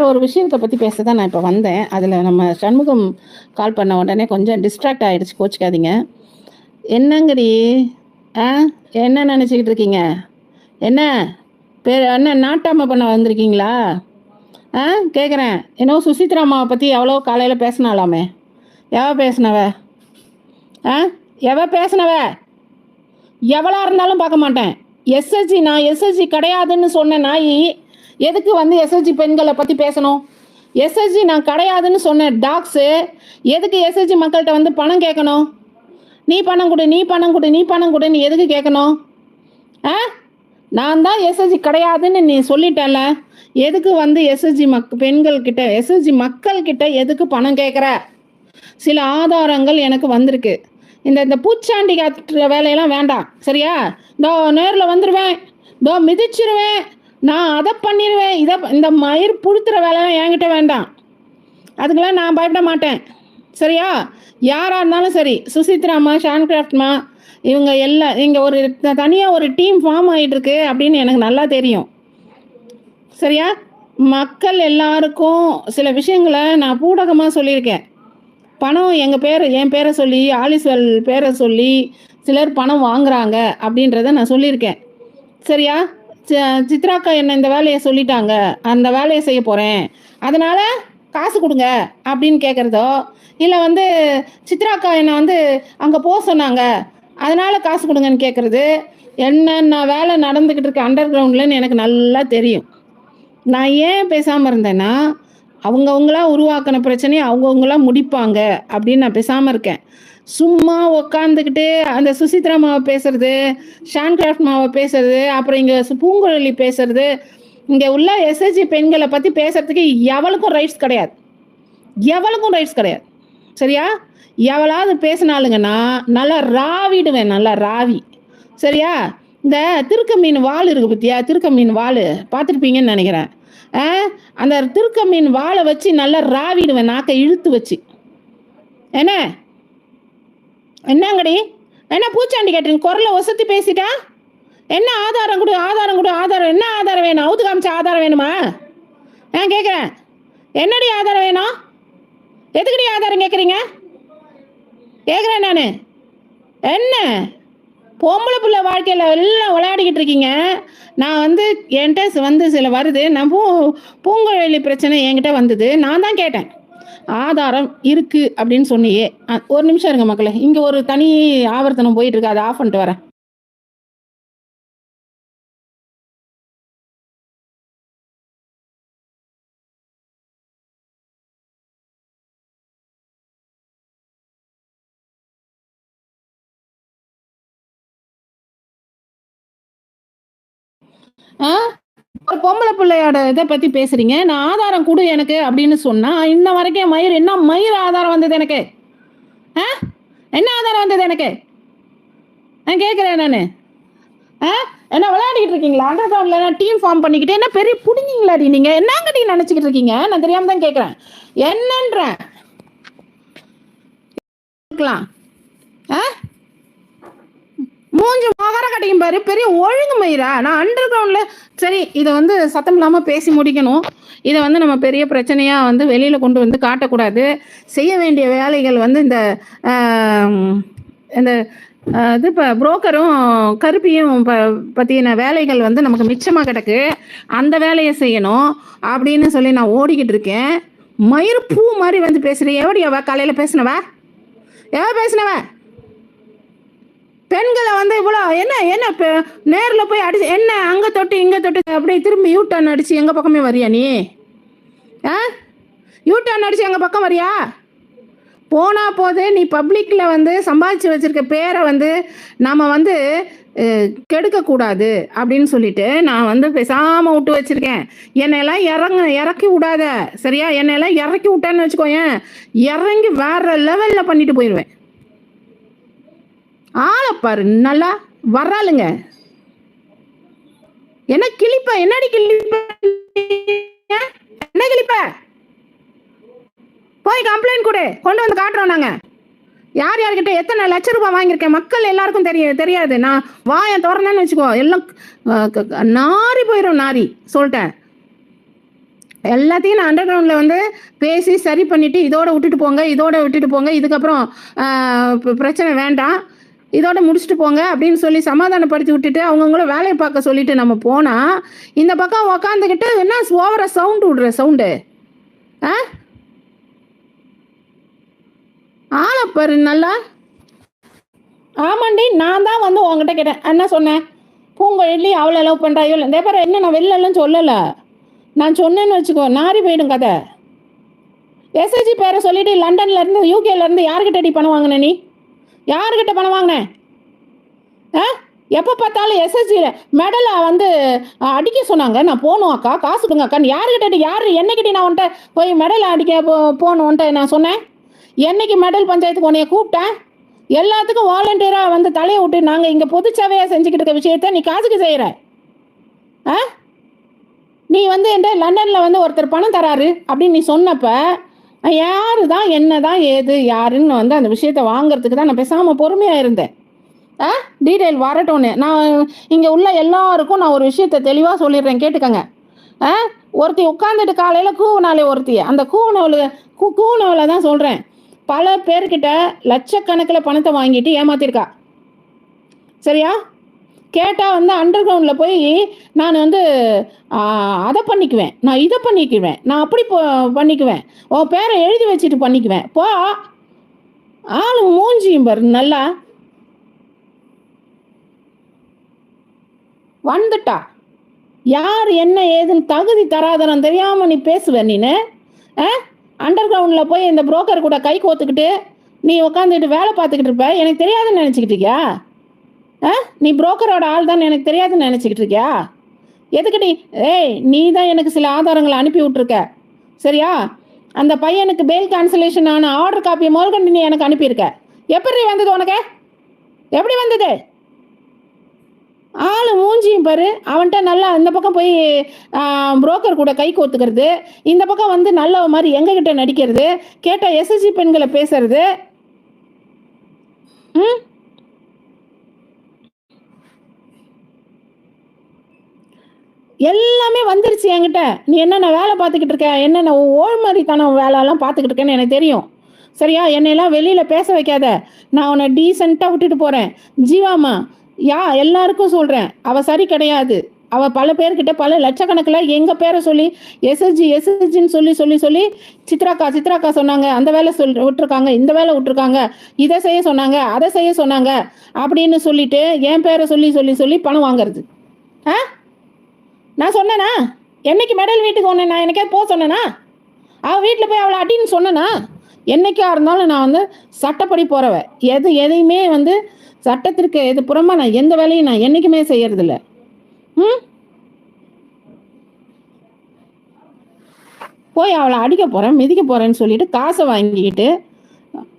வேற ஒரு விஷயத்தை பற்றி பேச தான் நான் இப்போ வந்தேன். அதில் நம்ம சண்முகம் கால் பண்ண உடனே கொஞ்சம் டிஸ்ட்ராக்ட் ஆகிடுச்சு கோச்சிக்காதீங்க. என்னங்கடி? ஆ? என்ன நினச்சிக்கிட்டு இருக்கீங்க? என்ன? பேர் என்ன நாட்டாம பண்ண வந்திருக்கீங்களா? ஆ? கேட்குறேன் என்னவோ சுசித்ரா அம்மாவை பற்றி எவ்வளோ காலையில் பேசினாலாமே எவ பேசினவ? ஆ? எவ பேசினவ? எவ்வளோ இருந்தாலும் பார்க்க மாட்டேன். எஸ்எஸ்சி நான் எஸ்எஸ்சி கிடையாதுன்னு சொன்ன நாய் எதுக்கு வந்து எஸ்எஸ்ஜி பெண்களை பற்றி பேசணும்? எஸ்எஸ்ஜி நான் கிடையாதுன்னு சொன்ன டாக்ஸு எதுக்கு எஸ்எஸ்ஜி மக்கள்கிட்ட வந்து பணம் கேட்கணும்? நீ பணம் கொடு நீ பணம் கொடு நீ பணம் கொடு நீ எதுக்கு கேட்கணும்? ஆ? நான் தான் எஸ்எஸ்ஜி கிடையாதுன்னு நீ சொல்லிட்டல எதுக்கு வந்து எஸ்எஸ்ஜி மக் பெண்கள்கிட்ட எஸ்எஸ்ஜி மக்கள்கிட்ட எதுக்கு பணம் கேட்குற? சில ஆதாரங்கள் எனக்கு வந்திருக்கு. இந்த இந்த பூச்சாண்டி காட்டுற வேலையெல்லாம் வேண்டாம். சரியா? இதோ நேரில் வந்துடுவேன் இதோ மிதிச்சிருவேன். நான் அதை பண்ணிடுவேன் இதை இந்த மயிர் புழுத்துற வேலையெல்லாம் என்கிட்ட வேண்டாம். அதுக்கெல்லாம் நான் பயப்பட மாட்டேன். சரியா? யாராக இருந்தாலும் சரி. சுசித்ராமா ஷான்கிராஃப்ட்மா இவங்க எல்லாம் இங்கே ஒரு தனியாக ஒரு டீம் ஃபார்ம் ஆகிட்டுருக்கு அப்படின்னு எனக்கு நல்லா தெரியும். சரியா? மக்கள் எல்லாருக்கும் சில விஷயங்களை நான் பூடகமாக சொல்லியிருக்கேன். பணம் எங்கள் பேர் என் பேரை சொல்லி ஆலிஸ்வல் பேரை சொல்லி சிலர் பணம் வாங்குறாங்க அப்படின்றத நான் சொல்லியிருக்கேன். சரியா? சித்ராக்கா என்ன இந்த வேலையை சொல்லிட்டாங்க. அந்த வேலையை செய்ய போகிறேன் அதனால் காசு கொடுங்க அப்படின்னு கேட்குறதோ இல்லை வந்து சித்ராக்கா என்னை வந்து அங்கே போக சொன்னாங்க. அதனால் காசு கொடுங்கன்னு கேட்குறது என்னென்ன வேலை நடந்துக்கிட்டு இருக்கு அண்டர் கிரவுண்ட்லன்னு எனக்கு நல்லா தெரியும். நான் ஏன் பேசாமல் இருந்தேன்னா அவங்கவுங்களா உருவாக்கின பிரச்சனையை அவங்கவுங்களா முடிப்பாங்க அப்படின்னு நான் பேசாமல் இருக்கேன். சும்மா உக்காந்துக்கிட்டு அந்த சுசித்ரா மாவை பேசுறது ஷான்கிராஃப்ட் மாவை பேசுறது அப்புறம் இங்கே பூங்குழலி பேசுறது இங்கே உள்ள எஸ்எஸ்ஜி பெண்களை பற்றி பேசுறதுக்கு எவளுக்கும் ரைட்ஸ் கிடையாது. எவளுக்கும் ரைட்ஸ் கிடையாது. சரியா? எவளாவது பேசினாலுங்கன்னா நல்லா ராவிடுவேன் நல்லா ராவி. சரியா? இந்த திருக்க மீன் வால் இருக்கு பத்தியா? திருக்க மீன் வால். பார்த்துருப்பீங்கன்னு நினைக்கிறேன். ஆ? அந்த திருக்க மீன் வாலை வச்சு நல்லா ராவிடுவேன் நாக்கை இழுத்து வச்சு. என்ன? என்னங்கடி? என்ன பூச்சாண்டி கேட்டீங்க? குரலை ஒசத்தி பேசிட்டா? என்ன ஆதாரம் கொடு ஆதாரம் கொடு ஆதாரம் என்ன ஆதாரம் வேணும்? அவுத்து காமிச்ச ஆதாரம் வேணுமா? நான் கேட்குறேன் என்னடி ஆதாரம் வேணும்? எதுக்குடி ஆதாரம் கேட்குறீங்க கேட்குறேன் நான். என்ன? பொம்பளை பிள்ளை வாழ்க்கையில் எல்லாம் விளையாடிக்கிட்டு இருக்கீங்க. நான் வந்து என்கிட்ட வந்து சில வருது. நான் பூ பூங்குழலி பிரச்சனை என்கிட்ட வந்தது. நான் தான் கேட்டேன். ஆதாரம் இருக்கு அப்படின்னு சொன்னியே. ஒரு நிமிஷம் இருங்க மக்களே. இங்கே ஒரு தனி ஆவர்த்தனம் போயிட்டு இருக்கு அதை ஆஃப் பண்ணிட்டு வரேன். ஆ? ஒரு பொம்பளை பிள்ளையோட இதை பத்தி பேசுறீங்க. நான் ஆதாரம் கொடு எனக்கு அப்படின்னு சொன்னா இன்ன வரைக்கும் மயிர் என்ன மயிர் ஆதாரம் வந்தது எனக்கு? ஆ? என்ன ஆதாரம் வந்தது எனக்கு? நான் கேட்குறேன் நானு. ஆ? என்ன விளையாடிக்கிட்டு இருக்கீங்களா? அண்டர் கிரவுண்ட்ல டீம் ஃபார்ம் பண்ணிக்கிட்டு என்ன பெரிய புடிங்கீங்களாடி நீங்க? என்னங்கடி நினைச்சுக்கிட்டு இருக்கீங்க? நான் தெரியாம தான் கேட்குறேன் என்னன்றேன்? இருக்கலாம். ஆ? மொகர பாரு பெரிய ஒழுங்கு மயிரா? நான் அண்டர் கிரவுண்டில் சரி இதை வந்து சத்தம் இல்லாமல் பேசி முடிக்கணும். இதை வந்து நம்ம பெரிய பிரச்சனையாக வந்து வெளியில் கொண்டு வந்து காட்டக்கூடாது. செய்ய வேண்டிய வேலைகள் வந்து இந்த இந்த இது இப்போ புரோக்கரும் கருப்பியும் ப பற்றின வேலைகள் வந்து நமக்கு மிச்சமாக கிடக்கு. அந்த வேலையை செய்யணும் அப்படின்னு சொல்லி நான் ஓடிக்கிட்டு இருக்கேன். மயிர் பூ மாதிரி வந்து பேசுகிறேன் எவடி அவ காலையில் பேசினவா? எவ பேசினவ? பெண்களை வந்து இவ்வளோ என்ன என்ன நேரில் போய் அடிச்சு என்ன அங்கே தொட்டு இங்கே தொட்டு அப்படியே திரும்பி யூ டர்ன் அடிச்சு எங்கள் பக்கமே வரியா நீ? ஆ? யூ டர்ன் அடிச்சு எங்கள் பக்கம் வரியா? போனால் போது நீ பப்ளிக்கில் வந்து சம்பாதிச்சு வச்சுருக்க பேரை வந்து நம்ம வந்து கெடுக்கக்கூடாது அப்படின்னு சொல்லிட்டு நான் வந்து பேசாமல் விட்டு வச்சிருக்கேன். என்னையெல்லாம் இறங்க இறக்கி விடாத சரியா? என்னையெல்லாம் இறக்கி விட்டேன்னு வச்சுக்கோயேன். இறங்கி வேற லெவலில் பண்ணிட்டு போயிடுவேன் ஆளை பாரு நல்லா வர்றாளுங்க. என்ன கிளிப்ப என்னடி கிளிப்ப என்ன கிளிப்ப போய் கம்ப்ளைண்ட் கொடு. கொண்டு வந்து காட்டுறோம் நாங்க. யார் யார்கிட்ட எத்தனை லட்ச ரூபாய் வாங்கியிருக்கேன்? மக்கள் எல்லாருக்கும் தெரிய தெரியாது. நான் வாயை திறந்தேன்னு வச்சுக்கோ எல்லாம் நாரி போயிடும் நாரி. சொல்லிட்டேன். எல்லாத்தையும் நான் அண்டர் கிரவுண்டில் வந்து பேசி சரி பண்ணிவிட்டு இதோட விட்டுட்டு போங்க இதோட விட்டுட்டு போங்க. இதுக்கப்புறம் பிரச்சனை வேண்டாம். இதோட முடிச்சுட்டு போங்க அப்படின்னு சொல்லி சமாதானப்படுத்தி விட்டுட்டு அவங்கவுங்கள வேலையை பார்க்க சொல்லிட்டு நம்ம போனால் இந்த பக்கம் உக்காந்துக்கிட்டு என்ன ஓவர சவுண்டு விடுற சவுண்டு ஆ? ஆளப்பாரு பாரு நல்லா. ஆமாண்டி நான் தான் வந்து உங்ககிட்ட கேட்டேன். என்ன சொன்னேன்? பூங்கொழி அவளை லவ் பண்ணுறாயோ இல்லை இதே பாரு என்ன நான் வெளிலலாம் சொல்லலை. நான் சொன்னேன்னு வச்சுக்கோ நாரி போயிடும் கதை. எஸ்எஸ்ஜி பேரை சொல்லிட்டு லண்டன்ல இருந்து யூகேல இருந்து யார்கிட்ட அடி பண்ணுவாங்கண்ணே வாங்கின நீ? யாருக்கிட்ட பணம் வாங்கினேன்? ஆ? எப்போ பார்த்தாலும் எஸ்எஸ்ஜியில் மெடலை வந்து அடிக்க சொன்னாங்க. நான் போகணும் அக்கா காசு கொடுங்க அக்கா. நீ யாருக்கிட்ட யார்? என்னைக்கிட்ட நான் உன்ட்ட போய் மெடல் அடிக்க போ போகணும் உன்ட்ட நான் சொன்னேன். என்னைக்கு மெடல் பஞ்சாயத்துக்கு உன்னைய கூப்பிட்டேன். எல்லாத்துக்கும் வாலண்டியராக வந்து தலையை விட்டு நாங்கள் இங்கே பொதுச்சேவையாக செஞ்சுக்கிட்டு இருக்க விஷயத்த நீ காசுக்கு செய்கிற ஆ? நீ வந்து என்கிட்ட லண்டனில் வந்து ஒருத்தர் பணம் தராரு அப்படின்னு நீ சொன்னப்போ யாரு தான் என்ன தான் ஏது யாருன்னு வந்து அந்த விஷயத்தை வாங்குறதுக்கு தான் நான் பேசாமல் பொறுமையாக இருந்தேன். ஆ? டீட்டெயில் வரட்டும்னு. நான் இங்கே உள்ள எல்லாருக்கும் நான் ஒரு விஷயத்த தெளிவாக சொல்லிடுறேன் கேட்டுக்கங்க. ஆ? ஒருத்தி உட்காந்துட்டு காலையில் கூவுனாலே ஒருத்தி. அந்த கூவுனவளு கூ கூவுனவளை தான் சொல்கிறேன் பல பேர்கிட்ட லட்சக்கணக்கில் பணத்தை வாங்கிட்டு ஏமாத்திருக்கா. சரியா? கேட்டால் வந்து அண்டர் கிரவுண்டில் போய் நான் வந்து அதை பண்ணிக்குவேன். நான் இதை பண்ணிக்குவேன். நான் அப்படி போ பண்ணிக்குவேன். உன் பேரை எழுதி வச்சுட்டு பண்ணிக்குவேன். போ. ஆளு மூஞ்சியும் பாரு நல்லா. வந்துட்டா. யார் என்ன ஏதுன்னு தகுதி தராதனம் தெரியாம நீ பேசுவ நீனு? அண்டர் கிரவுண்டில் போய் இந்த புரோக்கர் கூட கை கோத்துக்கிட்டு நீ உட்காந்துட்டு வேலை பார்த்துக்கிட்டு இருப்ப. எனக்கு தெரியாதுன்னு நினச்சிக்கிட்டு இருக்கியா? நீ புரோக்கரோட ஆள் தான் எனக்கு தெரியாதுன்னு நினச்சிக்கிட்டு இருக்கியா? எதுக்கு நீ ஏய் நீ தான் எனக்கு சில ஆதாரங்களை அனுப்பி விட்ருக்க சரியா? அந்த பையனுக்கு பெயில் கேன்சலேஷன் ஆன ஆர்டர் காப்பியை முதல்கொண்டு நீ எனக்கு அனுப்பியிருக்க. எப்படி வந்தது உனக்கு? எப்படி வந்தது? ஆள் மூஞ்சியும் பாரு. அவன்கிட்ட நல்லா இந்த பக்கம் போய் புரோக்கர் கூட கை கோத்துக்கிறது. இந்த பக்கம் வந்து நல்ல மாதிரி எங்ககிட்ட நடிக்கிறது. கேட்டால் எஸ்எஸ்சி பெண்களை பேசுறது. ம்? எல்லாமே வந்துருச்சு என்கிட்ட. நீ என்னென்ன வேலை பார்த்துக்கிட்டு இருக்க? என்னென்ன ஓழ்மறித்தனம் வேலையெல்லாம் பார்த்துக்கிட்டு இருக்கேன்னு எனக்கு தெரியும். சரியா? என்னையெல்லாம் வெளியில் பேச வைக்காத. நான் உன்னை டீசெண்டாக விட்டுட்டு போகிறேன் ஜீவாமா யா எல்லாருக்கும் சொல்கிறேன் அவள் சரி கிடையாது. அவள் பல பேர்கிட்ட பல லட்சக்கணக்கில் எங்கள் பேரை சொல்லி எஸ்எஸ்ஜி எஸ்எஸ்ஜின்னு சொல்லி சொல்லி சொல்லி சித்ராக்கா சித்ராக்கா சொன்னாங்க. அந்த வேலை சொல் விட்டுருக்காங்க. இந்த வேலை விட்டுருக்காங்க. இதை செய்ய சொன்னாங்க. அதை செய்ய சொன்னாங்க. அப்படின்னு சொல்லிட்டு என் பேரை சொல்லி சொல்லி சொல்லி பணம் வாங்குறது. ஆ? நான் சொன்னேனா? என்னைக்கு மெடல் வீட்டுக்கு ஒன்று நான் எனக்கே போக சொன்னேனா? அவள் வீட்டில் போய் அவளை அடின்னு சொன்னேனா? என்னைக்கா இருந்தாலும் நான் வந்து சட்டப்படி போகிறவன் எது எதையுமே வந்து சட்டத்திற்கு எது புறமா நான் எந்த வேலையும் நான் என்றைக்குமே செய்யறதில்ல. ம்? போய் அவளை அடிக்க போகிறேன் மிதிக்க போகிறேன்னு சொல்லிட்டு காசை வாங்கிக்கிட்டு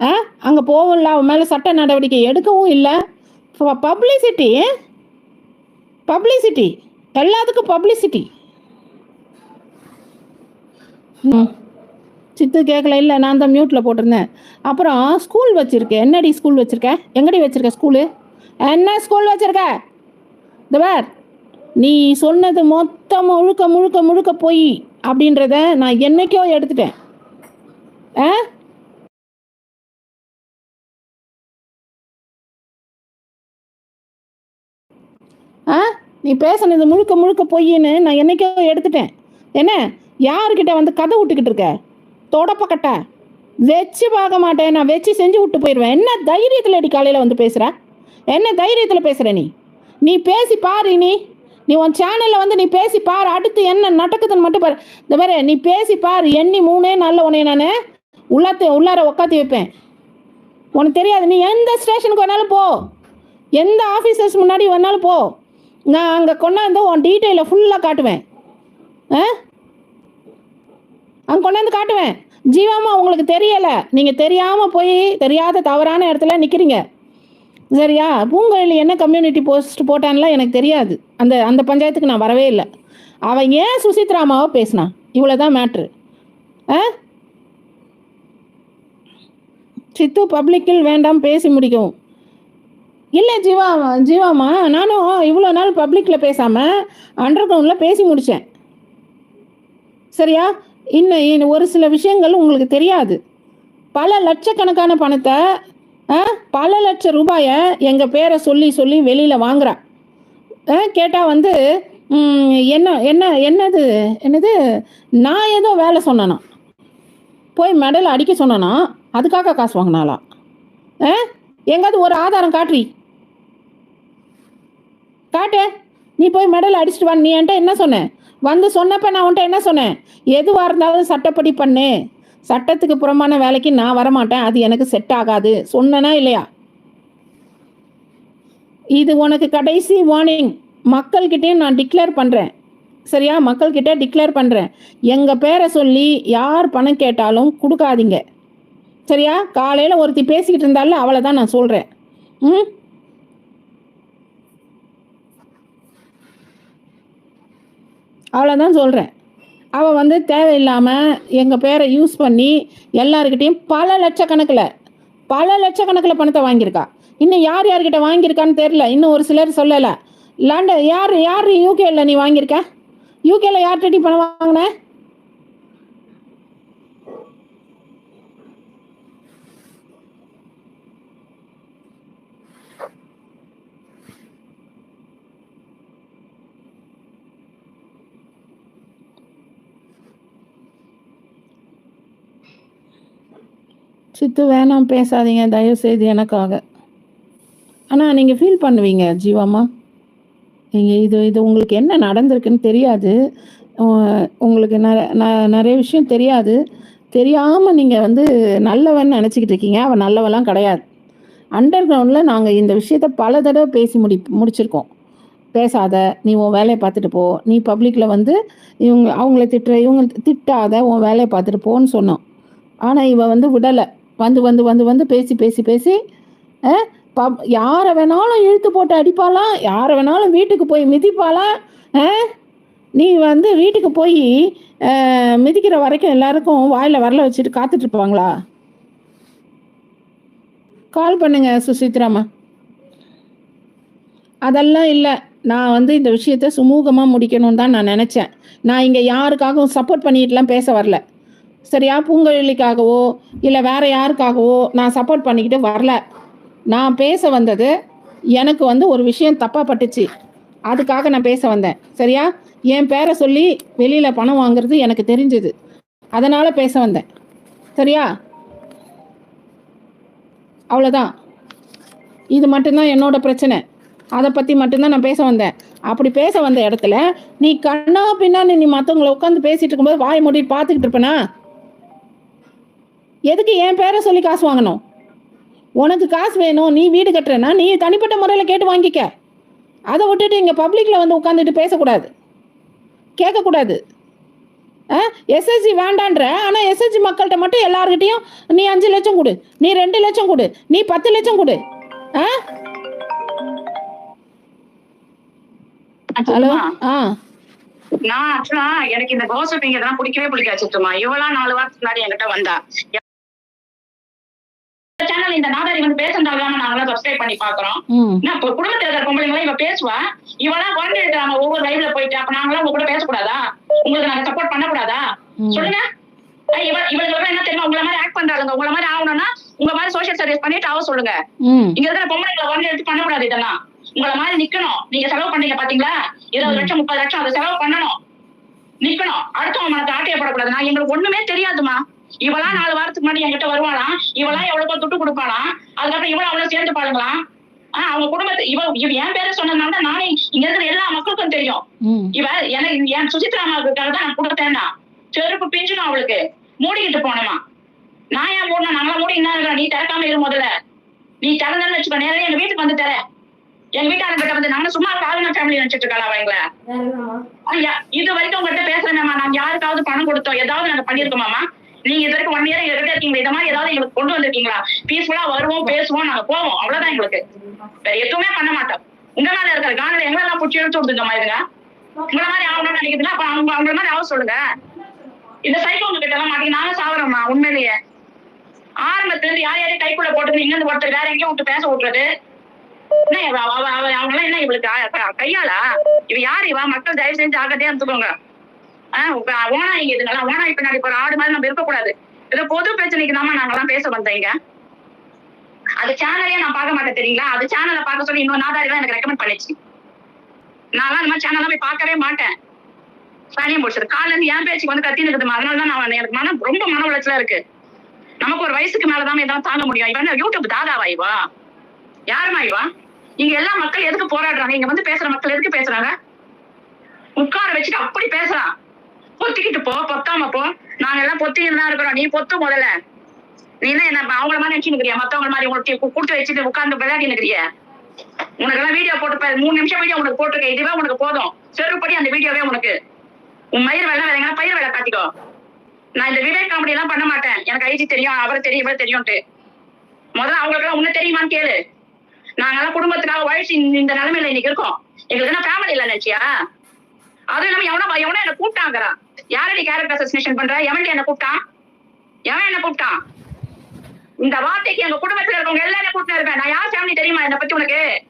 ஆ அங்கே போகும்ல அவன் மேலே சட்ட நடவடிக்கை எடுக்கவும் இல்லை. பப்ளிசிட்டி பப்ளிசிட்டி எல்லாத்துக்கும் பப்ளிசிட்டி சித்து கேட்கல இல்லை நான் தான் மியூட்டில் போட்டிருந்தேன். அப்புறம் ஸ்கூல் வச்சுருக்கேன் என்னடி ஸ்கூல் வச்சுருக்க? எங்கடி வச்சுருக்க ஸ்கூலு என்ன ஸ்கூல் வச்சுருக்க? இந்த வேர் நீ சொன்னது மொத்தம் முழுக்க முழுக்க முழுக்க போய் அப்படின்றத நான் என்னைக்கோ எடுத்துட்டேன். ஆ? ஆ? நீ பேசுனது முழுக்க முழுக்க பொய்ன்னு நான் என்னைக்கோ எடுத்துட்டேன். என்ன? யாருக்கிட்ட வந்து கதை விட்டுக்கிட்டு இருக்க? தொடப்பக்கட்ட வச்சு பார்க்க மாட்டேன். நான் வச்சு செஞ்சு விட்டு போயிடுவேன் என்ன தைரியத்தில் அடி காலையில் வந்து பேசுகிற என்ன தைரியத்தில் பேசுகிற நீ? நீ பேசி பாரு நீ நீ உன் சேனலில் வந்து நீ பேசி பாரு. அடுத்து என்ன நடக்குதுன்னு மட்டும் பாரு. இந்த மாதிரி நீ பேசி பாரு. எண்ணி மூணே நாளில் உன்னை நான் உள்ளாத்த உள்ளார உக்காத்தி வைப்பேன். உனக்கு தெரியாது. நீ எந்த ஸ்டேஷனுக்கு வேணாலும் போ. எந்த ஆஃபீஸர்ஸ் முன்னாடி வேணாலும் போ. நான் அங்கே கொண்டாந்து உன் டீட்டெயிலை ஃபுல்லாக காட்டுவேன். ஆ? அங்கே கொண்டாந்து காட்டுவேன். ஜீவாமா உங்களுக்கு தெரியலை. நீங்கள் தெரியாமல் போய் தெரியாத தவறான இடத்துல நிற்கிறீங்க சரியா? பூங்கொழில் என்ன கம்யூனிட்டி போஸ்ட் போட்டான்லாம் எனக்கு தெரியாது. அந்த அந்த பஞ்சாயத்துக்கு நான் வரவே இல்லை. அவன் ஏன் சுசித்ராமாவை பேசினான் இவ்வளோ தான் மேட்ரு ஆ? சித்து பப்ளிக்கில் வேண்டாம் பேசி முடிக்கவும். இல்லை ஜீவா ஜீவாமா நானும் இவ்வளோ நாள் பப்ளிக்கில் பேசாமல் அண்டர் கிரவுண்டில் பேசி முடித்தேன் சரியா? இன்னும் இன்னும் ஒரு சில விஷயங்கள் உங்களுக்கு தெரியாது. பல லட்சக்கணக்கான பணத்தை ஆ, பல லட்ச ரூபாயை எங்கள் பேரை சொல்லி சொல்லி வெளியில் வாங்குறா. கேட்டால் வந்து என்ன என்ன என்னது என்னது? நான் ஏதோ வேலை சொன்னேனா. போய் மெடல் அடிக்க சொன்னேனா. அதுக்காக காசு வாங்கினாளா. ஆ? எங்காவது ஒரு ஆதாரம் காட்டுறி. காட்டு. நீ போய் மெடல் அடிச்சிட்டு வா. நீ என்கிட்ட என்ன சொன்ன? வந்து சொன்னப்ப நான் உன்கிட்ட என்ன சொன்னேன் எதுவாக இருந்தாலும் சட்டப்படி பண்ணு. சட்டத்துக்கு புறமான வேலைக்கு நான் வரமாட்டேன். அது எனக்கு செட் ஆகாது. சொன்னனா இல்லையா? இது உனக்கு கடைசி வார்னிங் மக்கள்கிட்டயும் நான் டிக்ளேர் பண்ணுறேன் சரியா? மக்கள்கிட்ட டிக்ளேர் பண்ணுறேன் எங்கள் பேரை சொல்லி யார் பணம் கேட்டாலும் கொடுக்காதீங்க. சரியா? காலையில் ஒருத்தி பேசிக்கிட்டு இருந்தால அவளை தான் நான் சொல்கிறேன் ம்? அவ்வளோதான் சொல்கிறேன் அவள் வந்து தேவையில்லாமல் எங்கள் பேரை யூஸ் பண்ணி எல்லாருக்கிட்டேயும் பல லட்சக்கணக்கில் பல லட்சக்கணக்கில் பணத்தை வாங்கியிருக்கா. இன்னும் யார் யார்கிட்ட வாங்கியிருக்கான்னு தெரில இன்னும் ஒரு சிலர் சொல்லலை. லண்டன் யார் யார் யூகேல நீ வாங்கியிருக்க? யூகேல யார்கிட்ட பணம் வாங்கின? சித்து வேணாம் பேசாதீங்க தயவு செய்து எனக்காக. ஆனால் நீங்கள் ஃபீல் பண்ணுவீங்க ஜீவாம்மா. நீங்கள் இது இது உங்களுக்கு என்ன நடந்திருக்குன்னு தெரியாது. உங்களுக்கு நிறைய விஷயம் தெரியாது. தெரியாமல் நீங்கள் வந்து நல்லவன் நினச்சிக்கிட்டு இருக்கீங்க. அவன் நல்லவெல்லாம் கிடையாது. அண்டர் கிரவுண்டில் நாங்கள் இந்த விஷயத்த பல தடவை பேசி முடி முடிச்சிருக்கோம். பேசாத நீ உன் வேலையை பார்த்துட்டு போ. நீ பப்ளிக்கில் வந்து இவங்க அவங்கள திட்டுற இவங்க திட்டாத உன் வேலையை பார்த்துட்டு போன்னு சொன்னோம் ஆனால் இவன் வந்து விடலை. வந்து வந்து வந்து வந்து பேசி பேசி பேசி ப பப் யாரை வேணாலும் இழுத்து போட்டு அடிப்பாளாம் யாரை வேணாலும் வீட்டுக்கு போய் மிதிப்பாளாம் நீ வந்து வீட்டுக்கு போய் மிதிக்கிற வரைக்கும் எல்லாருக்கும் வாயில் வரல வச்சுட்டு காத்துட்டு இருப்பாங்களா? கால் பண்ணுங்க சுசித்ராமா. அதெல்லாம் இல்லை. நான் வந்து இந்த விஷயத்த சுமூகமாக முடிக்கணும்னு தான் நான் நினச்சேன். நான் இங்கே யாருக்காகவும் சப்போர்ட் பண்ணிட்டுலாம் பேச வரல. சரியா? பூங்கொழிலிக்காகவோ இல்லை வேற யாருக்காகவோ நான் சப்போர்ட் பண்ணிக்கிட்டு வரல. நான் பேச வந்தது எனக்கு வந்து ஒரு விஷயம் தப்பாக பட்டுச்சு. அதுக்காக நான் பேச வந்தேன். சரியா? என் பேரை சொல்லி வெளியில் பணம் வாங்குறது எனக்கு தெரிஞ்சது. அதனால் பேச வந்தேன். சரியா? அவ்வளோதான் இது மட்டும்தான் என்னோட பிரச்சனை. அதை பற்றி மட்டும்தான் நான் பேச வந்தேன். அப்படி பேச வந்த இடத்துல நீ கண்ணா பின்னா நீ மற்றவங்கள உட்காந்து பேசிட்டு இருக்கும்போது வாய் மூடி பார்த்துக்கிட்டு இருப்பேனா? எதுக்கு என் பேரை சொல்லி காசு வாங்கணும்? உனக்கு காசு வேணும் நீ வீடு கட்டுறேன்னா நீ தனிப்பட்ட முறையில் கேட்டு வாங்கிக்க. அதை விட்டுட்டு இங்கே பப்ளிக்கில் வந்து உட்காந்துட்டு பேசக்கூடாது. கேட்கக்கூடாது. எஸ்எஸ்சி வேண்டான்ற ஆனால் எஸ்எஸ்சி மக்கள்கிட்ட மட்டும் எல்லார்கிட்டயும் நீ அஞ்சு லட்சம் கொடு நீ ரெண்டு லட்சம் கொடு நீ பத்து லட்சம் கொடு. ஆ? ஹலோ? ஆ. நான் ஆக்சுவலா எனக்கு இந்த கோசப்பிங் இதெல்லாம் பிடிக்கவே பிடிக்காது சுத்தமா இவளா நாலு வாரத்துக்கு முன்னாடி என்கிட்ட வந்தா. சேனல் இந்த நாதாரி வந்து பேசுறதால நாங்களாம் சப்ஸ்கிரைப் பண்ணி பாக்குறோம் நான் இப்ப குடும்பத்துல இருக்கிற பொம்பளைங்களா இவ பேசுவா. இவளா குழந்தை எடுக்கிறாங்க ஒவ்வொரு லைவ்ல போயிட்டு அப்ப நாங்களாம் உங்க கூட பேசக்கூடாதா? உங்களுக்கு நாங்க சப்போர்ட் பண்ணக்கூடாதா. சொல்லுங்க. இவ இவங்களுக்கு என்ன தெரியுமா? உங்களை மாதிரி ஆக்ட் பண்றாங்க உங்களை மாதிரி ஆகணும்னா உங்க மாதிரி சோஷியல் சர்வீஸ் பண்ணிட்டு ஆக சொல்லுங்க. இங்க இருக்கிற பொம்பளைங்களை குழந்தை எடுத்து பண்ணக்கூடாது இதெல்லாம். உங்களை மாதிரி நிக்கணும். நீங்க செலவு பண்ணீங்க பாத்தீங்களா? இருபது லட்சம் முப்பது லட்சம் அதை செலவு பண்ணணும். நிக்கணும். அடுத்தவங்க மனத்தை ஆட்டையப்படக்கூடாது நான் எங்களுக்கு ஒண்ணுமே தெரியாதுமா இவளா நாலு வாரத்துக்கு முன்னாடி என்கிட்ட வருவாளாம். இவளா எவ்வளவு துட்டு கொடுப்பாளாம். அதுக்கப்புறம் இவளும் அவ்வளவு சேர்ந்து பாருங்களாம். ஆஹ் அவங்க குடும்பத்தை இவ இவ என் பேரை சொன்னதுனால தான் நானே இங்க இருக்கிற எல்லா மக்களுக்கும் தெரியும். இவ எனக்கு என் சுசித்ரா அம்மாவுக்காக தான் நான் கொடுத்தேன்னா. செருப்பு பிஞ்சிடும் அவளுக்கு. மூடிக்கிட்டு போனேமா நான் ஏன் மூடணும்? நம்மள மூடி என்ன இருக்கா நீ திறக்காம இரு முதல்ல. நீ திறந்தன்னு வச்சுக்கோ நேரம் எங்க வீட்டுக்கு வந்து தர. எங்க வீட்டாளர்கிட்ட வந்து நாங்க சும்மா பாலின ஃபேமிலி நினைச்சிட்டு இருக்காளா அவங்கள இது வரைக்கும் உங்ககிட்ட பேசுறேன்மா நாங்க யாருக்காவது பணம் கொடுத்தோம். ஏதாவது நாங்க பண்ணிருக்கோமாமா நீங்க இது வரைக்கும் ஒன் இயர் எங்ககிட்ட இருக்கீங்களா? இந்த மாதிரி ஏதாவது எங்களுக்கு கொண்டு வந்திருக்கீங்களா? பீஸ்ஃபுல்லா வருவோம் பேசுவோம் நாங்க போவோம். அவ்வளவுதான் எங்களுக்கு. வேற எதுவுமே பண்ண மாட்டோம். உங்க மேல இருக்கிற காணல எங்களெல்லாம் பிடிச்சி எடுத்து விடுங்க மாதிரிங்க உங்களை மாதிரி ஆகணும்னு நினைக்குதுன்னா அப்ப அவங்க அவங்கள மாதிரி ஆக சொல்லுங்க. இந்த சைக்கோ உங்க கிட்ட எல்லாம் மாட்டீங்க நானும் சாவறேம்மா உண்மையிலேயே. ஆரம்பத்துல இருந்து யார் யாரையும் கைக்குள்ள போட்டு இங்க இருந்து ஒருத்தர் வேற எங்கேயும் விட்டு பேச விட்டுறது. என்ன அவ அவ அவங்க எல்லாம் என்ன இவளுக்கு? கையாளா? இவ யார் இவா? மக்கள் தயவு செஞ்சு ஆகட்டே இருந்துக்கோங்க ஆஹ் இப்ப ஓனாயிங்க இதுங்கெல்லாம் ஓனாய் பின்னாடி போற ஆடு மாதிரி நம்ம இருக்கக்கூடாது. ஏதோ பொது பிரச்சனைக்கு தான் நாங்கெல்லாம் பேச வந்தீங்க. அது சேனலே நான் பார்க்க மாட்டேன் தெரியுங்களா? அது சேனலை பார்க்க சொல்லி இன்னொரு நாதாரி தான் எனக்கு ரெக்கமெண்ட் பண்ணிச்சு. நான் இந்த மாதிரி சேனல்லாம் போய் பார்க்கவே மாட்டேன். சனியம் முடிச்சது காலைல இருந்து என் பேச்சுக்கு வந்து கத்தி இருக்குது. அதனால தான் நான் எனக்கு மன ரொம்ப மன உளைச்சலா இருக்கு. நமக்கு ஒரு வயசுக்கு மேலதான் எதாவது தாங்க முடியும். இவன் யூடியூப் தாதாவா இவா? யாருமா இவா? இங்க எல்லா மக்கள் எதுக்கு போராடுறாங்க? இங்க வந்து பேசுற மக்கள் எதுக்கு பேசுறாங்க? உட்கார வச்சுட்டு அப்படி பேசுறான். பொத்திக்கிட்டு போ பொத்தாம போ. நாங்க எல்லாம் பொத்திக்கிட்டு தான் இருக்கிறோம். நீ பொத்து முதல்ல. நீ என்ன என்ன அவங்கள மாதிரி நினைச்சு நிக்கிறியா? மத்தவங்க மாதிரி உங்களுக்கு கொடுத்து வச்சுட்டு உட்கார்ந்து விளையாடி நிக்கிறிய? உனக்கு எல்லாம் வீடியோ போட்டு மூணு நிமிஷம் வீடியோ உனக்கு போட்டிருக்கேன். இதுவே உனக்கு போதும். செருப்படி அந்த வீடியோவே உனக்கு. உன் மயிர் வேலை வேலைங்கன்னா பயிர் வேலை காட்டிக்கோ நான் இந்த விவேக் காமெடி எல்லாம் பண்ண மாட்டேன். எனக்கு ஐஜி தெரியும் அவரை தெரியும் இவரை தெரியும்ட்டு முதல்ல அவங்களுக்கு எல்லாம் உன்ன தெரியுமான்னு கேளு. நாங்கெல்லாம் குடும்பத்துக்காக உழைச்சி இந்த- நிலைமையில இன்னைக்கு இருக்கோம். எங்களுக்கு என்ன ஃபேமிலி இல்ல நினைச்சியா? அதுவும் இல்லாம எவனோ எவனோ என்ன கூப்பிட்டாங்கிறான். யாரடி கேரக்டர் அசோசினேஷன் பண்ற? எவன் என்ன கூப்பிட்டான்? எவன் என்ன கூப்பிட்டான்? இந்த வார்த்தைக்கு எங்க குடும்பத்துல இருக்கவங்க எல்லாம் என்ன கூப்பிட்டு இருக்கேன் நான் யார் ஃபேமிலி தெரியுமா என்ன பத்தி உனக்கு?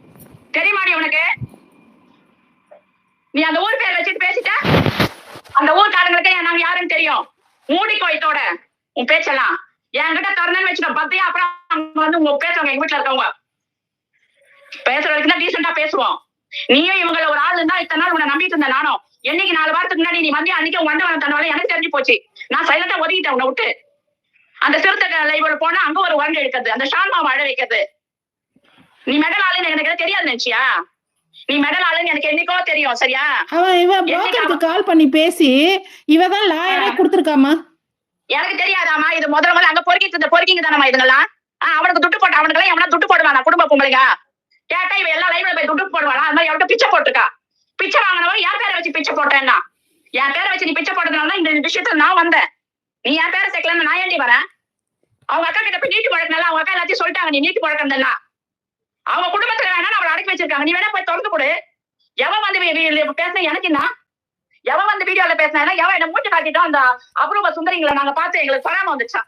தெரியுமாடி உனக்கு? நீ அந்த ஊர் பேர் வச்சுட்டு பேசிட்ட? அந்த ஊர்க்காரங்களுக்கு நாங்க யாருன்னு தெரியும். மூடி கோயத்தோட உன் பேச்செல்லாம். என்கிட்ட திறந்தேன்னு வச்சுக்கோ பத்தியா? அப்புறம் வந்து உங்க பேசுவாங்க எங்க வீட்டுல இருக்கவங்க. பேசுறதுக்குன்னா தான் டீசெண்டா பேசுவோம். நீயும் இவங்கள ஒரு ஆள் இருந்தா இத்தனை நாள் உன்னை நம்பிட்டு இருந்தேன் நானும். என்னைக்கு நாலு வாரத்துக்கு முன்னாடி நீ வந்து அன்னைக்கு உங்க தன்னால எனக்கு தெரிஞ்சு போச்சு. நான் சைலண்டா ஒதுக்கிட்டேன் உன்னை விட்டு. அந்த சிறுத்தை லைவ்ல போனா அங்க ஒரு வண்டி எடுக்கிறது அந்த ஷான்மா வாழ வைக்கிறது. நீ மெடல் ஆளுன்னு எனக்கு தெரியாது நினைச்சியா? நீ மெடல் ஆளுன்னு எனக்கு என்னைக்கோ தெரியும் சரியா? அவன் புரோக்கருக்கு கால் பண்ணி பேசி இவ தான் லாயரே கொடுத்துருக்காமா எனக்கு தெரியாதாமா இது முதல்ல முதல்ல அங்க பொறுக்கிட்டு இருந்த பொறுக்கிங்க தானமா ஆஹ் அவனுக்கு துட்டு போட்ட அவனுக்கு எவனா துட்டு போடுவானா குடும்ப பொம்பளைங்க? கேட்டா இவ எல்லா லைவ்ல போய் துண்டு போடுவாளா? அது மாதிரி எவன்கிட்ட பிச்சை போட்டிருக்கா. பிச்சை வாங்கினவன் என் பேரை வச்சு பிச்சை போட்டேன்னா? என் பேரை வச்சு நீ பிச்சை போட்டதுனால இந்த விஷயத்துல நான் வந்தேன். நீ என் பேரை சேர்க்கலன்னு நான் ஏண்டி வரேன்? அவங்க அக்கா கிட்ட போய் நீட்டு முழக்கினால அவங்க அக்கா எல்லாத்தையும் சொல்லிட்டாங்க. நீ நீட்டு முழக்கிறதெல்லாம் அவங்க குடும்பத்துல வேணா அவளை அடக்கி வச்சிருக்காங்க. நீ வேணா போய் திறந்து கொடு. எவன் வந்து பேசின வி- பேசுன எனக்கு என்ன? எவன் வந்து வீடியோல பேசினா எவன் என்ன மூச்சு காட்டிட்டோம் அந்த அபூர்வ சுந்தரிங்களை நாங்க பார்த்து எங்களுக்கு சொல்லாம வந்துச்சா?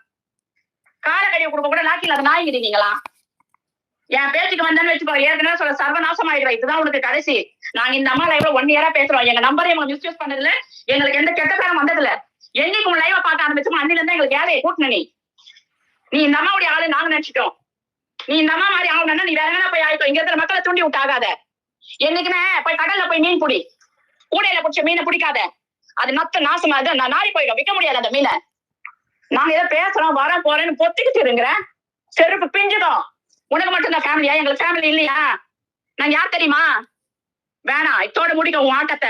காலக்கடிய குடும்பம் கூட நாக்கில அது நாய்கிறீங்களா என் பேச்சுக்கு வந்தேன்னு வச்சுக்கோ ஏற்கனவே சொல்ல சர்வநாசம் ஆயிடுவா இதுதான் உனக்கு கடைசி. நாங்க இந்த அம்மா லைவ்ல ஒன் இயரா பேசுறோம். எங்க நம்பரை இவங்க மிஸ்யூஸ் பண்ணதுல எங்களுக்கு எந்த கெட்ட பேரும் வந்ததுல என்னைக்கு உன் லைவ பார்க்க ஆரம்பிச்சோம் அன்னில இருந்தா எங்களுக்கு வேலையை கூட்டின நீ. நீ இந்த அம்மாவுடைய ஆளு நாங்க நினைச்சிட்டோம். நீ இந்த அம்மா மாதிரி ஆகணும்னா நீ வேற எங்கனா போய் ஆயிட்டோம்? இங்க இருக்கிற மக்களை தூண்டி விட்டாகாத. என்னைக்குமே போய் கடல்ல போய் மீன் பிடி. கூடையில பிடிச்ச மீனை பிடிக்காத. அது நத்த நாசமா நான் நாரி போயிடும். விற்க முடியாது அந்த மீனை. நாங்க ஏதோ பேசுறோம் வரேன் போறேன்னு பொத்திக்கிட்டு இருங்கிற செருப்பு பிஞ்சுடும். உனக்கு மட்டும் தான் ஃபேமிலியா எங்களுக்கு ஃபேமிலி இல்லையா? நாங்க யார் தெரியுமா? வேணாம் இத்தோட முடிக்க உன் ஆட்டத்தை.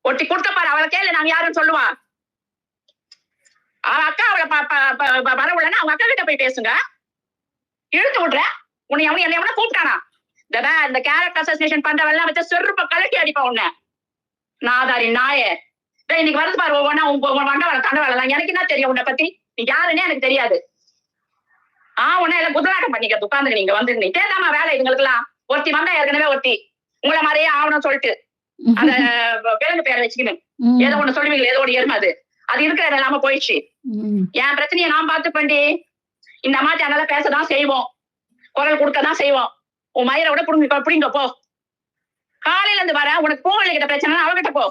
ஒட்டி கொடுத்த பாரு அவளை கேளு நாங்க யாருன்னு சொல்லுவா. அவ அக்கா அவளை ப- ப- ப- அவங்க அக்கா கிட்ட போய் பேசுங்க. இழுத்து விடுற. உன்னை அவன் என்ன எவனா கூப்பிட்டானா? இந்த இந்த கேரக்டர் அசோசியேஷன் பண்றவெல்லாம் வச்சு செருப்ப கலட்டி அடிப்பா உன்னை. நாதாரி நாயே. இன்னைக்கு வருது பாரு ஒவ்வொன்னா உன் உன் வண்ட எனக்கு என்ன தெரியும் உன்னை பத்தி? நீ யாருன்னே எனக்கு தெரியாது. ஆ உன்னை எல்லாம் குதிராட்டம் பண்ணிக்க உட்காந்து நீங்க வந்து தேதாமா வேலை இதுங்களுக்கு எல்லாம் ஒருத்தி வந்தா ஏற்கனவே ஒருத்தி உங்களை மாதிரியே ஆகணும்னு சொல்லிட்டு அந்த விலங்கு பேரை வச்சுக்கின்னு ம், ஏதோ ஒண்ணு சொல்லுவீங்களே ஏதோ ஒரு எருமை அது அது இருக்கிற இடம் இல்லாம போயிடுச்சு. என் பிரச்சனையை நான் பார்த்து பண்ணி இந்த அம்மா சேனல்ல பேசதான் செய்வோம் குரல் கொடுக்கதான் செய்வோம் உன் மயிரை விட புடுங்க புடிங்க போ காலையில இருந்து வர உனக்கு பூவழி கிட்ட பிரச்சனை அவகிட்ட போ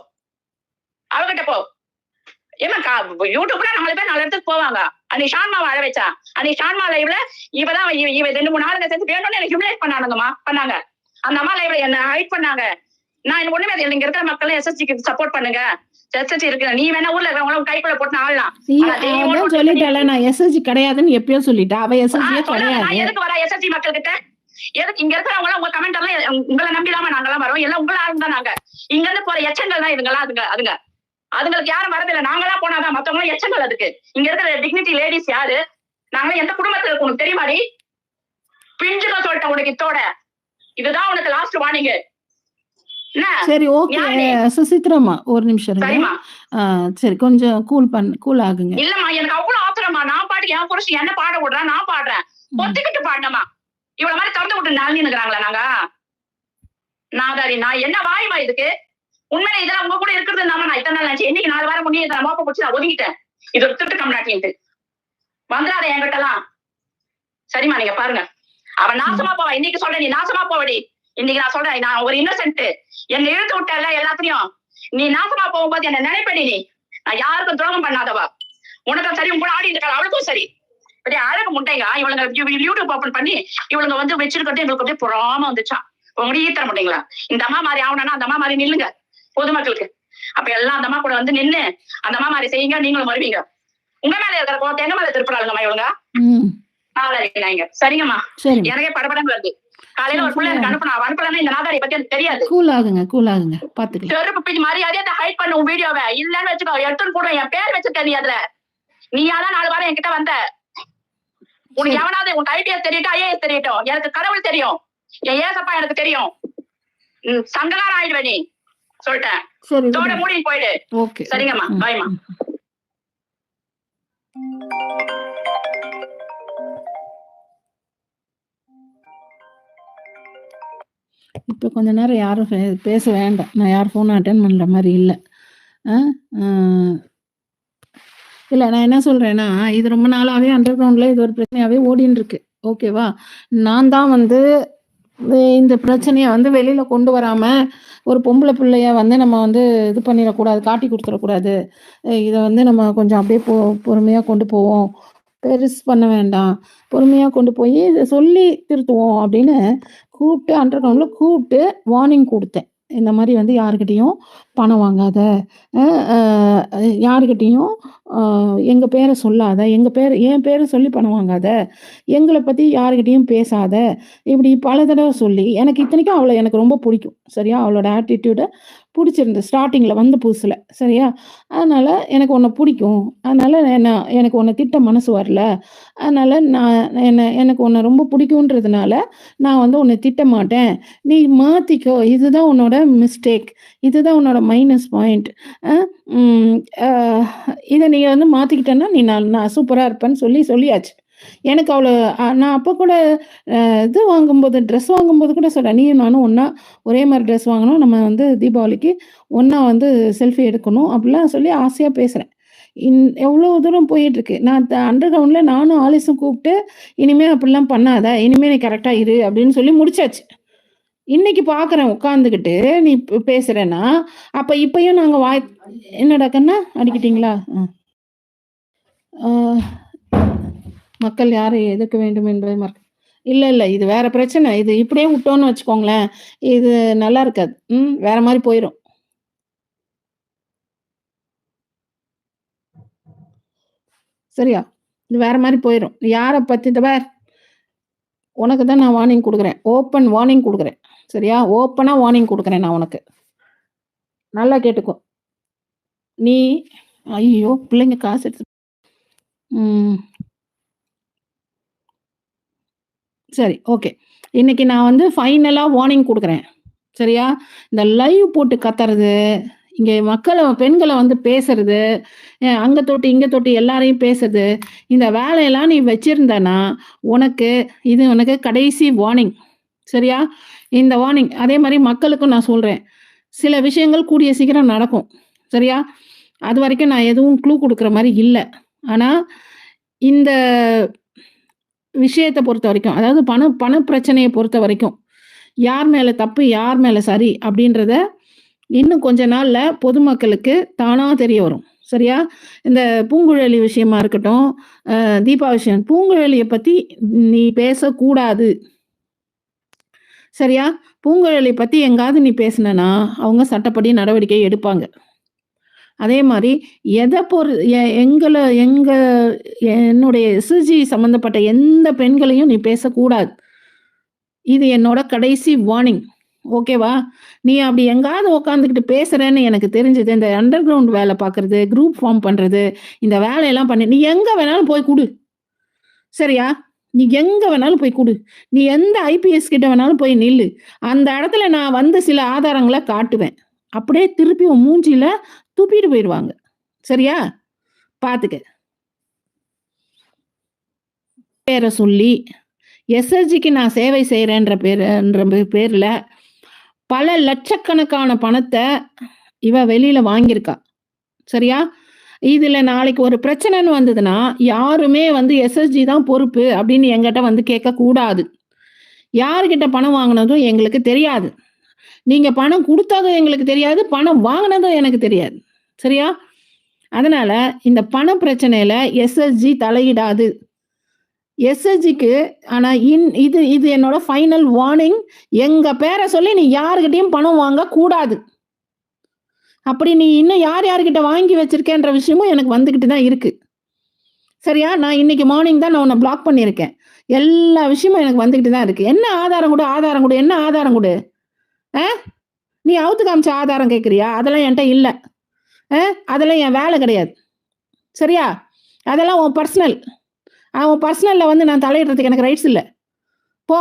அவகிட்ட போ ஏமா யூடியூப்ல நாலு பேர் நாலு இடத்துக்கு போவாங்க அன்னைக்கு ஷான்மாவை அழ வச்சா. அன்னைக்கு ஷான்மா லைவ்ல இவதான் இவ இவ ரெண்டு மூணு நாளுங்க சேர்ந்து வேணும்னு எனக்கு ஹியூமிலேட் பண்ணானுங்கம்மா பண்ணாங்க. அந்த அம்மா லைவ்ல என்ன ஹைட் பண்ணாங்க. நான் எனக்கு ஒண்ணுமே இங்க இருக்கிற மக்கள் எஸ்எஸ்சிக்கு சப்போர்ட் பண்ணுங்க. எஸ்எஸ்சி இருக்கு நீ வேணா ஊர்ல இருக்கிறவங்க கைக்குள்ள போட்டு ஆடலாம். சீ, ஆனா, தெய்வம் அவதான் மட்டும் சொல்லிட்டால நான் எஸ்எஸ்ஜி கிடையாதுன்னு எப்பயோ சொல்லிட்டா. அவ நான் கிடையாது. எதுக்கு வர எஸ்எஸ்சி மக்கள் கிட்ட எதுக்கு இங்க இருக்கிறவங்க எல்லாம் உங்க கமெண்ட் எல்லாம் உங்களை நம்பிதாம நாங்கெல்லாம் வரோம். எல்லாம் உங்கள ஆளுங்க தான் நாங்க. இங்க இருந்து போற எச்சங்கள் தான் இதுங்கெல்லாம் அதுங்க அதுங்க. அதுங்களுக்கு யாரும் வரதில்ல நாங்களா போனாதான் மத்தவங்க எச்சங்கள் அதுக்கு. இங்க இருக்கிற டிக்னிட்டி லேடிஸ் யாரு? நாங்க எந்த குடும்பத்துல இருக்கோம் உனக்கு தெரியுமாடி? பிஞ்சுக்க சொல்லிட்டேன் உனக்கு இத்தோட. இதுதான் உனக்கு லாஸ்ட் வார்னிங் என்ன? சரி ஓகே யாரு? சுசித்ராமா ஒரு நிமிஷம் சரி கொஞ்சம் கூல் பண்ண கூல் ஆகுங்க. இல்லம்மா எனக்கு அவ்வளவு ஆத்திரமா நான் பாட்டுக்கு என் புருஷன் என்ன பாட விடுறேன் நான் பாடுறேன். ஒத்துக்கிட்டு பாடணுமா? இவ்வளவு மாதிரி திறந்து விட்டு நாளின்னு இருக்கிறாங்களா நாங்க. நாதாரி நான் என்ன வாய்மா இதுக்கு? உண்மையில இதெல்லாம் உங்க கூட இருக்கிறது இல்லாம நான் இத்தனை நாள் நினைச்சேன் இன்னைக்கு நாலு வாரம் முன்னே இதை மோப்ப பிடிச்சி நான் ஒதுங்கிட்டேன் இது ஒரு திருட்டு கம்நாட்டின்ட்டு. வந்துடாத என்கிட்ட எல்லாம் சரிம்மா நீங்க பாருங்க. அவன் நாசமா போவா இன்னைக்கு சொல்றேன் நீ நாசமா போவடி. இன்னைக்கு நான் சொல்றேன் நான் ஒரு இன்னசென்ட் என்னை இழுத்து விட்டல எல்லாத்தையும் நீ நாசமா போகும்போது என்ன நினைப்படி நீ. நான் யாருக்கும் துரோகம் பண்ணாதவா? உனக்கும் சரி உன் கூட ஆடி இருக்காள் அவளுக்கும் சரி. அப்படியே அழகு முட்டைங்க. இவளுங்க யூடியூப் ஓபன் பண்ணி இவளுங்க வந்து வச்சிருக்கிறது எங்களுக்கு அப்படியே பொறாம வந்துச்சான். உங்களுடைய ஈத்தர முட்டைங்களா? இந்த அம்மா மாதிரி ஆகணும்னா அந்த அம்மா மாதிரி நில்லுங்க. பொதுமக்களுக்கு. அப்ப எல்லாம் அந்த அம்மா கூட வந்து நின்னு அந்த அம்மா மாதிரி செய்யுங்க நீங்களும் வருவீங்க. உங்க மேல இருக்கிற கோவத்தை எங்க மேல திருப்புறாளுங்கம்மா நாளைக்கு சரிங்கம்மா. எனக்கே படபடன்னு வருது. காலையில ஒரு பிள்ளை எனக்கு அனுப்புனா அனுப்பலன்னா இந்த நாதாரி பத்தி எனக்கு தெரியாது. கூல் ஆகுங்க கூல் ஆகுங்க. பார்த்துக்கலாம். செருப்பு பிஞ்சு மரியாதையா அதை ஹைட் பண்ண உன் வீடியோவை. இல்லன்னு வச்சுக்கோ எடுத்துன்னு கூட என் பேர் வச்சிருக்க நீ அதுல. நீ யாதான் நாலு வாரம் என்கிட்ட வந்த? உனக்கு எவனாவது உன் ஐபிஎஸ் தெரியட்டும் ஐஏஎஸ் தெரியட்டும் எனக்கு கடவுள் தெரியும். என் ஏசப்பா எனக்கு தெரியும். சங்ககாரம் ஆயிடுவே நீ. சொல்லிட்டேன். சரி தோட மூடின்னு போயிடு. ஓகே. சரிங்கம்மா பாய்மா இப்போ கொஞ்ச நேரம் யாரும் பேச வேண்டாம். நான் யார் ஃபோனும் அட்டன் பண்ணுற மாதிரி இல்லை. இல்லை நான் என்ன சொல்கிறேன்னா இது ரொம்ப நாளாகவே அண்டர் கிரவுண்டில் இது ஒரு பிரச்சனையாகவே ஓடின்னு இருக்கு. ஓகேவா நான் தான் வந்து இந்த பிரச்சனையை வந்து வெளியில் கொண்டு வராமல் ஒரு பொம்பளை பிள்ளைய வந்து நம்ம வந்து இது பண்ணிடக்கூடாது காட்டி கொடுத்துடக்கூடாது. இதை வந்து நம்ம கொஞ்சம் அப்படியே பொ பொறுமையாக கொண்டு போவோம். பெருசு பண்ண வேண்டாம். பொறுமையாக கொண்டு போய் இதை சொல்லி திருத்துவோம் அப்படின்னு கூப்பிட்டு அண்டர் கிரவுண்டில் கூப்பிட்டு வார்னிங் கொடுத்தேன். இந்த மாதிரி வந்து யாருக்கிட்டேயும் பணம் வாங்காத யாருக்கிட்டேயும் எங்கள் பேரை சொல்லாத எங்கள் பேர் என் பேரை சொல்லி பணம் வாங்காத எங்களை பற்றி யாருக்கிட்டேயும் பேசாத இப்படி பல தடவை சொல்லி எனக்கு இத்தனைக்கும் அவளை எனக்கு ரொம்ப பிடிக்கும். சரியா? அவளோட ஆட்டிடியூடை பிடிச்சிருந்து ஸ்டார்டிங்கில் வந்த புதுசில் சரியா? அதனால் எனக்கு உன்னை பிடிக்கும். அதனால் என்ன எனக்கு உன்னை திட்ட மனசு வரல. அதனால் நான் என்ன எனக்கு உன்னை ரொம்ப பிடிக்குன்றதுனால நான் வந்து உன்னை திட்ட மாட்டேன். நீ மாற்றிக்கோ இதுதான் உன்னோட மிஸ்டேக் இதுதான் உன்னோட மைனஸ் பாயிண்ட் இதை நீங்கள் வந்து மாற்றிக்கிட்டேன்னா நீ நான் நான் சூப்பராக இருப்பேன்னு சொல்லி சொல்லியாச்சு. எனக்கு அவ்வளோ நான் அப்போ கூட இது வாங்கும்போது ட்ரெஸ் வாங்கும்போது கூட சொல்கிறேன் நீயும் நானும் ஒன்றா ஒரே மாதிரி ட்ரெஸ் வாங்கணும். நம்ம வந்து தீபாவளிக்கு ஒன்றா வந்து செல்ஃபி எடுக்கணும். அப்படிலாம் சொல்லி ஆசையாக பேசுகிறேன் இன் எவ்வளோ தூரம் போயிட்டுருக்கு. நான் அண்டர் கிரவுண்டில் நானும் ஆலிஸும் கூப்பிட்டு இனிமேல் அப்படிலாம் பண்ணாத. இனிமேல் நீ கரெக்டாக இரு. அப்படின்னு சொல்லி முடிச்சாச்சு. இன்னைக்கு பார்க்குறேன் உட்காந்துக்கிட்டு நீ பேசுகிறேன்னா அப்போ இப்பயும் நாங்கள் வாய் என்னடா கண்ணா? அடிக்கிட்டீங்களா? ஆ, மக்கள் யாரை எதிர்க்க வேண்டும் என்பதை மறக்க இல்லை இல்லை இது வேற பிரச்சனை. இது இப்படியே விட்டோன்னு வச்சுக்கோங்களேன். இது நல்லா இருக்காது. ம் வேற மாதிரி போயிடும் சரியா? இது வேற மாதிரி போயிடும் யாரை பற்றி வேற உனக்கு தான் நான் வார்னிங் கொடுக்குறேன். ஓப்பன் வார்னிங் கொடுக்குறேன். சரியா? ஓப்பனாக வார்னிங் கொடுக்குறேன் நான் உனக்கு. நல்லா கேட்டுக்கோ. நீ ஐயோ பிள்ளைங்க காசு எடுத்து ம். சரி ஓகே இன்னைக்கு நான் வந்து ஃபைனலாக வார்னிங் கொடுக்குறேன். சரியா? இந்த லைவ் போட்டு கத்துறது இங்கே மக்களை பெண்களை வந்து பேசுறது அங்கே தொட்டு இங்கே தொட்டு எல்லாரையும் பேசுறது இந்த வேலையெல்லாம் நீ வச்சிருந்தனா உனக்கு இது உனக்கு கடைசி வார்னிங் சரியா? இந்த வார்னிங் அதே மாதிரி மக்களுக்கும் நான் சொல்கிறேன் சில விஷயங்கள் கூடிய சீக்கிரம் நடக்கும். சரியா? அது வரைக்கும் நான் எதுவும் க்ளூ கொடுக்குற மாதிரி இல்லை. ஆனால் இந்த விஷயத்தை பொறுத்த வரைக்கும் அதாவது பண பண பிரச்சனையை பொறுத்த வரைக்கும் யார் மேலே தப்பு யார் மேலே சரி அப்படின்றத இன்னும் கொஞ்ச நாளில் பொதுமக்களுக்கு தானாக தெரிய வரும். சரியா? இந்த பூங்குழலி விஷயமா இருக்கட்டும் தீபா விஷயம் பூங்குழலியை பற்றி நீ பேசக்கூடாது. சரியா? பூங்குழலி பற்றி எங்காவது நீ பேசினா அவங்க சட்டப்படி நடவடிக்கை எடுப்பாங்க. அதே மாதிரி எதை பொறு எ- எங்களை எங்க என்னுடைய எஸ்ஜி சம்மந்தப்பட்ட எந்த பெண்களையும் நீ பேசக்கூடாது. இது என்னோட கடைசி வார்னிங் ஓகேவா நீ அப்படி எங்காவது உட்காந்துக்கிட்டு பேசுறேன்னு எனக்கு தெரிஞ்சது இந்த அண்டர் கிரவுண்ட் வேலை பார்க்கறது குரூப் ஃபார்ம் பண்றது இந்த வேலையெல்லாம் பண்ணி நீ எங்க வேணாலும் போய் கொடு. சரியா? நீ எங்க வேணாலும் போய் கொடு. நீ எந்த ஐபிஎஸ் கிட்ட வேணாலும் போய் நில்லு. அந்த இடத்துல நான் வந்து சில ஆதாரங்களை காட்டுவேன். அப்படியே திருப்பி உன் மூஞ்சியில் துப்பிட்டு போயிடுவாங்க சரியா? பார்த்துக்க பேரை சொல்லி எஸ்எஸ்ஜிக்கு நான் சேவை செய்கிறேன்ற பேருன்ற பேரில் பல லட்சக்கணக்கான பணத்தை இவ வெளியில் வாங்கியிருக்கா. சரியா? இதில் நாளைக்கு ஒரு பிரச்சனைன்னு வந்ததுன்னா யாருமே வந்து எஸ்எஸ்ஜி தான் பொறுப்பு அப்படின்னு எங்கிட்ட வந்து கேட்கக்கூடாது. யாருக்கிட்ட பணம் வாங்கினதும் எங்களுக்கு தெரியாது. நீங்கள் பணம் கொடுத்ததும் எங்களுக்கு தெரியாது பணம் வாங்கினதும் எனக்கு தெரியாது. சரியா? அதனால இந்த பண பிரச்சனையில எஸ்எஸ்ஜி தலையிடாது. எஸ்எஸ்ஜிக்கு ஆனா இன் இது இது என்னோட ஃபைனல் வார்னிங் எங்க பேரை சொல்லி நீ யாருக்கிட்டையும் பணம் வாங்க கூடாது அப்படி நீ இன்னும் யார் யார்கிட்ட வாங்கி வச்சிருக்கேன்ற விஷயமும் எனக்கு வந்துகிட்டு தான் இருக்கு. சரியா? நான் இன்னைக்கு மார்னிங் தான் நான் உன்னை பிளாக் பண்ணியிருக்கேன். எல்லா விஷயமும் எனக்கு வந்துகிட்டு தான் இருக்கு. என்ன ஆதாரம் கொடு ஆதாரம் கொடு என்ன ஆதாரம் கொடு? நீ அவுத்து காமிச்ச ஆதாரம் கேட்குறியா அதெல்லாம் என்கிட்ட இல்லை. ஆ? அதெல்லாம் என் வேலை கிடையாது. சரியா? அதெல்லாம் உன் பர்சனல் உன் பர்சனலில் வந்து நான் தலையிடுறதுக்கு எனக்கு ரைட்ஸ் இல்லை. போ.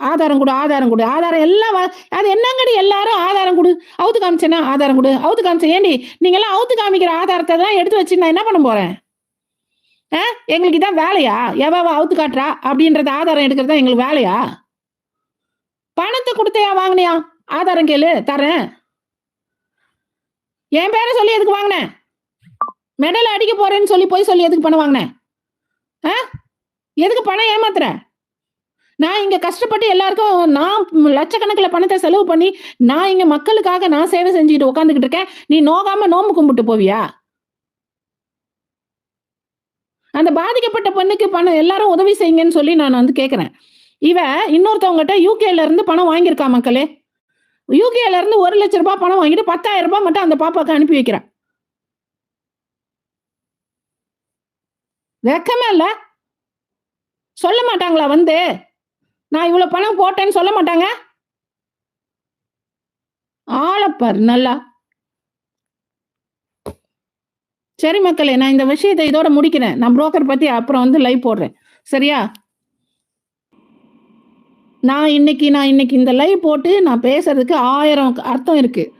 ஆதாரம் கொடு ஆதாரம் கொடு. ஆதாரம் எல்லாம் அது என்னங்கடி எல்லாரும் ஆதாரம் கொடு? அவுத்து காமிச்சேன்னா ஆதாரம் கொடு. அவுத்து காமிச்சேன் ஏண்டி நீங்களாம் அவுத்து காமிக்கிற ஆதாரத்தை தான் எடுத்து வச்சு நான் என்ன பண்ண போகிறேன் ஆ? எங்களுக்கு இதான் வேலையா? எவ அவுத்து காட்டுறா? அப்படின்றத ஆதாரம் எடுக்கிறது தான் எங்களுக்கு வேலையா? பணத்தை கொடுத்தையா வாங்கினியா? ஆதாரம் கேளு தரேன். என் பேரை சொல்லி எதுக்கு வாங்கினேன்? மெடல் அடிக்க போறேன்னு சொல்லி போய் சொல்லி எதுக்கு பணம் வாங்கினேன்? ஆ? எதுக்கு பணம் ஏமாத்துற? நான் இங்க கஷ்டப்பட்டு எல்லாருக்கும் நான் லட்சக்கணக்கில் பணத்தை செலவு பண்ணி நான் இங்க மக்களுக்காக நான் சேவை செஞ்சுக்கிட்டு உட்காந்துக்கிட்டு இருக்கேன். நீ நோகாம நோம்பு கும்பிட்டு போவியா? அந்த பாதிக்கப்பட்ட பெண்ணுக்கு பணம் எல்லாரும் உதவி செய்யுங்கன்னு சொல்லி நான் வந்து கேட்குறேன் இவ இன்னொருத்தவங்ககிட்ட யூகேல இருந்து பணம் வாங்கியிருக்கா மக்களே? யூகேல இருந்து ஒரு லட்ச ரூபாய் பணம் வாங்கிட்டு பத்தாயிரம் ரூபாய் மட்டும் அந்த பாப்பாவுக்கு அனுப்பி வைக்கிறேன். வெக்கமே இல்ல. சொல்ல மாட்டாங்களா வந்து? நான் இவ்வளவு பணம் போட்டேன்னு சொல்ல மாட்டாங்க? ஆளப்பார் நல்லா. சரி மக்களே நான் இந்த விஷயத்தை இதோட முடிக்கிறேன். நான் புரோக்கர் பத்தி அப்புறம் வந்து லைவ் போடுறேன். சரியா? நான் இன்னைக்கு நான் இன்னைக்கு இந்த லைவ் போட்டு நான் பேசுறதுக்கு ஆயிரம் அர்த்தம் இருக்கு.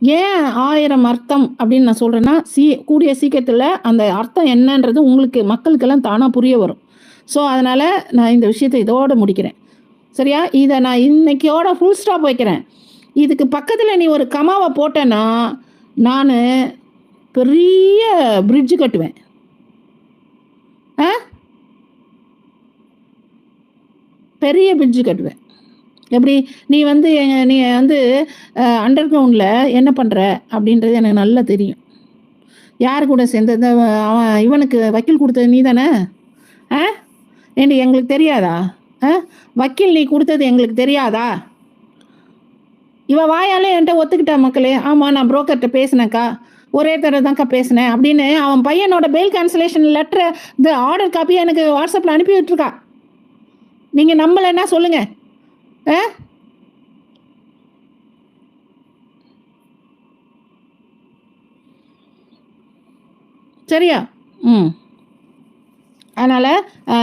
ஏன் ஆயிரம் அர்த்தம் அப்படின்னு நான் சொல்றேன்னா சீ கூடிய சீக்கிரத்தில் அந்த அர்த்தம் என்னன்றது உங்களுக்கு மக்களுக்கெல்லாம் தானாக புரிய வரும். ஸோ அதனால நான் இந்த விஷயத்தை இதோட முடிக்கிறேன். சரியா? இதை நான் இன்னைக்கோட ஃபுல் ஸ்டாப் வைக்கிறேன். இதுக்கு பக்கத்தில் நீ ஒரு கமாவை போட்டேன்னா நான் பெரிய பிரிட்ஜு கட்டுவேன். ஆ? பெரிய பிரிட்ஜு கட்டுவேன். எப்படி? நீ வந்து எங்கள் நீ வந்து அண்டர் கிரவுண்டில் என்ன பண்ணுற அப்படின்றது எனக்கு நல்லா தெரியும். யார் கூட சேர்ந்து இந்த அவன் இவனுக்கு வக்கீல் கொடுத்தது நீ தானே ஆ ஏண்டி எங்களுக்கு தெரியாதா? ஆ வக்கீல் நீ கொடுத்தது எங்களுக்கு தெரியாதா? இவன் வாயாலே என்கிட்ட ஒத்துக்கிட்டா மக்களே. ஆமாம் நான் புரோக்கர்கிட்ட பேசினேக்கா ஒரே தடவை தான்க்கா பேசினேன் அப்படின்னு அவன் பையனோட பெயில் கேன்சலேஷன் லெட்டரை இந்த ஆர்டர் காப்பியை எனக்கு வாட்ஸ்அப்பில் அனுப்பி விட்டுருக்கா. நீங்கள் நம்பலைன்னா சொல்லுங்கள் ஆ? சரியா? ம். அதனால்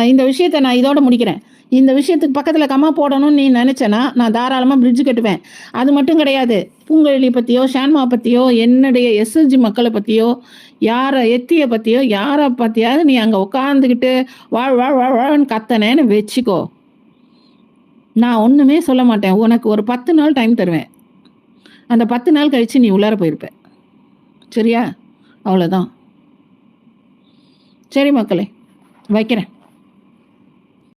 இந்த விஷயத்தை நான் இதோட முடிக்கிறேன். இந்த விஷயத்துக்கு பக்கத்தில் கம்மா போடணும்னு நீ நினச்சேன்னா நான் தாராளமாக பிரிட்ஜ் கட்டுவேன். அது மட்டும் கிடையாது. பூங்கழி பற்றியோ ஷான்மா பற்றியோ என்னுடைய எஸ்எஸ்ஜி மக்களை பற்றியோ யாரை எத்தியை பற்றியோ யாரை பற்றியாவது நீ அங்கே உட்காந்துக்கிட்டு வாழ் வாழ் வாழ் வாழ்ன்னு கத்தனேன்னு வச்சுக்கோ. நான் ஒன்றுமே சொல்ல மாட்டேன். உனக்கு ஒரு பத்து நாள் டைம் தருவேன். அந்த பத்து நாள் கழித்து நீ உள்ளார போயிருப்ப. சரியா? அவ்வளோதான் சரி மக்களே வைக்கிறேன்.